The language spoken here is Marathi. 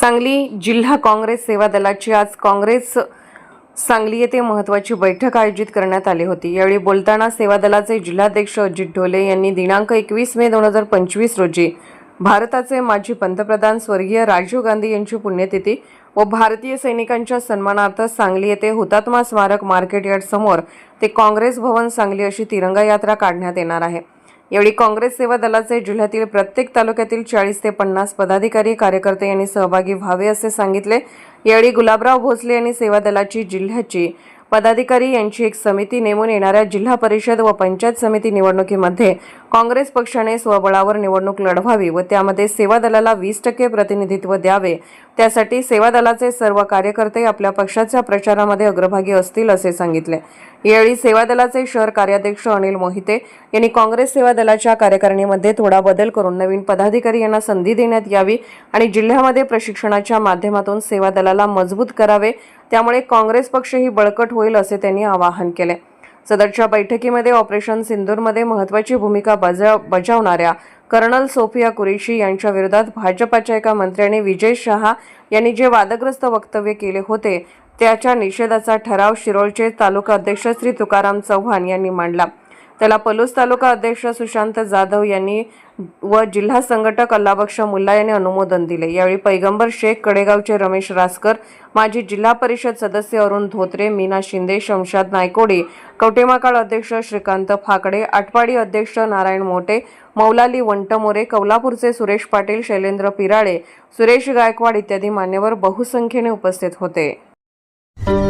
सांगली जिल्हा काँग्रेस सेवा दलाची आज काँग्रेस सांगली येथे महत्वाची बैठक आयोजित करण्यात आली होती. यावेळी बोलताना सेवा दलाचे जिल्हाध्यक्ष अजित ढोले यांनी दिनांक एकवीस मे दोन हजार पंचवीस रोजी भारताचे माजी पंतप्रधान स्वर्गीय राजीव गांधी यांची पुण्यतिथी व भारतीय सैनिकांच्या सन्मानार्थ सांगली येथे हुतात्मा स्मारक मार्केट यार्ड समोर ते काँग्रेस भवन सांगली अशी तिरंगा यात्रा काढण्यात येणार आहे. यावेळी काँग्रेस सेवा दलाचे जिल्ह्यातील प्रत्येक तालुक्यातील चाळीस ते पन्नास पदाधिकारी कार्यकर्ते यांनी सहभागी व्हावे असे सांगितले. यावेळी गुलाबराव भोसले यांनी सेवा दलाची जिल्ह्याची पदाधिकारी यांची एक समिती नेमून येणाऱ्या जिल्हा परिषद व पंचायत समिती निवडणुकीमध्ये काँग्रेस पक्षाने स्वबळावर निवडणूक लढवावी व त्यामध्ये सेवा दलाला वीस टक्के प्रतिनिधित्व द्यावे. त्यासाठी सेवा दलाचे सर्व कार्यकर्ते आपल्या पक्षाच्या प्रचारामध्ये अग्रभागी असतील असे सांगितले. यावेळी सेवा दलाचे शहर कार्याध्यक्ष अनिल मोहिते यांनी काँग्रेस सेवा दलाच्या कार्यकारिणीमध्ये थोडा बदल करून नवीन पदाधिकारी यांना संधी देण्यात यावी आणि जिल्ह्यामध्ये प्रशिक्षणाच्या माध्यमातून सेवा दलाला मजबूत करावे त्यामुळे काँग्रेस पक्षही बळकट होईल असे त्यांनी आवाहन केले. सदरच्या बैठकीमध्ये ऑपरेशन सिंदूरमध्ये महत्वाची भूमिका बजाव बजावणाऱ्या कर्नल सोफिया कुरेशी यांच्या विरोधात भाजपाच्या एका मंत्र्याने विजय शहा यांनी जे वादग्रस्त वक्तव्य केले होते त्याच्या निषेधाचा ठराव शिरोळचे तालुका अध्यक्ष श्री तुकाराम चव्हाण यांनी मांडला. त्याला पलूस तालुका अध्यक्ष सुशांत जाधव यांनी व जिल्हा संघटक अल्लाबक्ष मुल्ला यांनी अनुमोदन दिले. यावेळी पैगंबर शेख कडेगावचे रमेश रासकर माजी जिल्हा परिषद सदस्य अरुण धोत्रे मीना शिंदे शमशाद नायकोडे कवटेमाकाळ अध्यक्ष श्रीकांत फाकडे आटपाडी अध्यक्ष नारायण मोटे मौलाली वंटमोरे कौलापूरचे सुरेश पाटील शैलेंद्र पिराळे सुरेश गायकवाड इत्यादी मान्यवर बहुसंख्येने उपस्थित होते. you